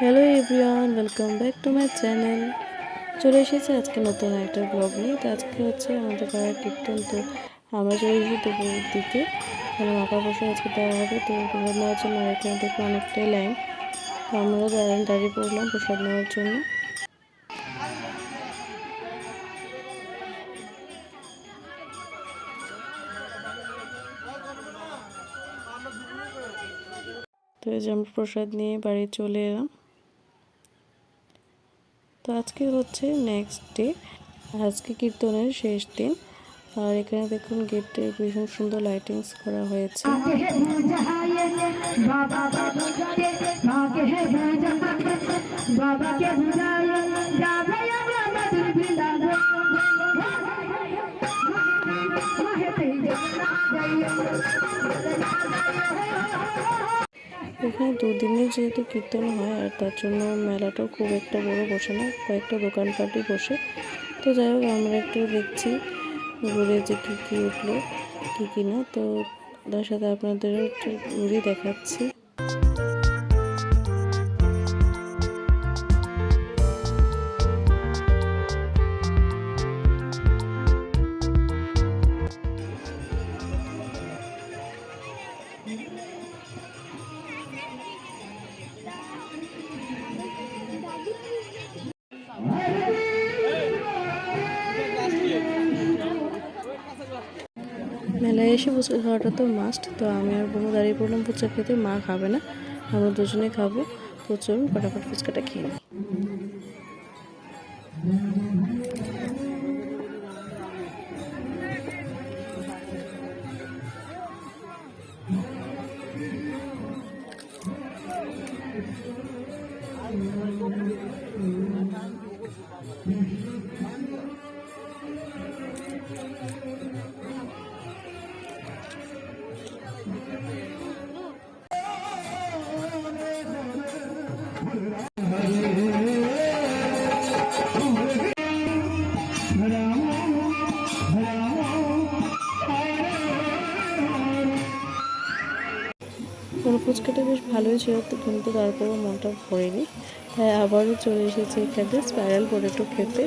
Hello everyone welcome back to my channel চলে এসেছে আজকে নতুন একটা ব্লগ নিয়ে। তো আজকে হচ্ছে আমাদের পাড়ার কীর্তন। তো আমরা চলে এসেছি দুপুরের দিকে। তাহলে মাথা বসে আজকে দেওয়া হবে। তো প্রসাদ নেওয়ার জন্য এখানে দেখো অনেকটাই লাইন তো আমরাও দাঁড়িয়ে দাঁড়িয়ে পড়লাম প্রসাদ নেওয়ার জন্য। তো এই যে আমরা প্রসাদ নিয়ে বাড়ি চলে এলাম। তো আজকে হচ্ছে নেক্সট ডে আজকে কীর্তনের শেষ দিন আর এখানে দেখুন গেটে ভীষণ সুন্দর লাইটিংস করা হয়েছে এখানে দুদিনের যেহেতু কীর্তন হয় আর তার জন্য মেলাটাও খুব একটা বড় বসে না, কয়েকটা দোকানপাটই বসে। তো যাই হোক, আমরা একটু দেখছি ঘুরে যে কী কী উঠল, কী কী না। তো তার সাথে আপনাদেরও একটু ঘুরে দেখাচ্ছি। এসে ফুচকা খাওয়াটা তো মাস্ট তো আমি আর বোনও দাঁড়িয়ে পড়লাম, ফুচকা খেতে, মা খাবে না। আমরা দুজনে খাব। তো চলুন, ফটাফট ফুচকাটা খেয়ে নিই। কোনো ফুচকাটা বেশ ভালোই ছিল কিন্তু তারপরেও মনটা ভরেনি। তাই আবারও চলে এসেছি এখানে স্পাইরাল পটেটো খেতে।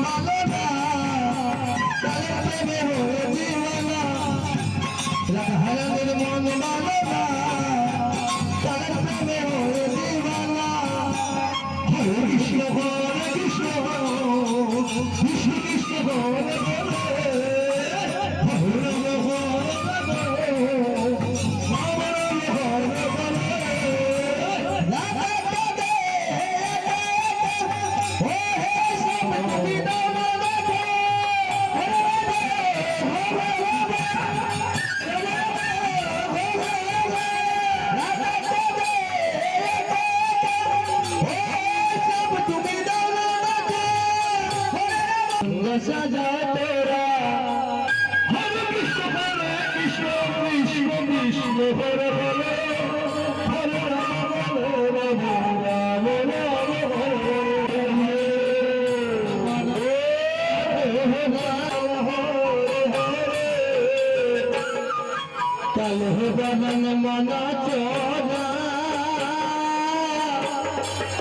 कलह बदन मना चोरा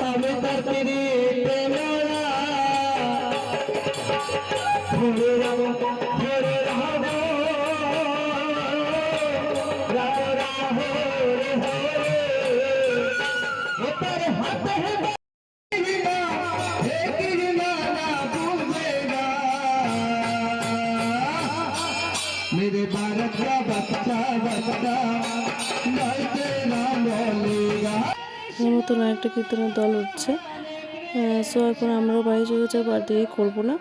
अब तकरी पे मोरा थोड़े रहो थोड़े रहो राम राहो रे हो तेरे हाथ है নতুন আরেকটা কীর্তনের দল উঠছে। সো এখন আমরাও বাড়ি চলে যাব, আর দেরি করব না।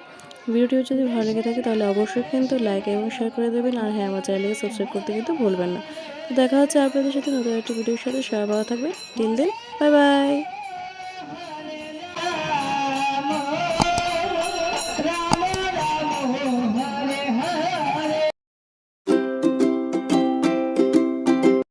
ভিডিও যদি ভালো লেগে থাকে তাহলে অবশ্যই কিন্তু লাইক এবং শেয়ার করে দেবেন। আর হ্যাঁ আমার চ্যানেলকে সাবস্ক্রাইব করতে কিন্তু ভুলবেন না। তো দেখা হচ্ছে আপনাদের সাথে নতুন একটি ভিডিওর সাথে। সবাই ভালো থাকবেন। দিন দিন বাই বাই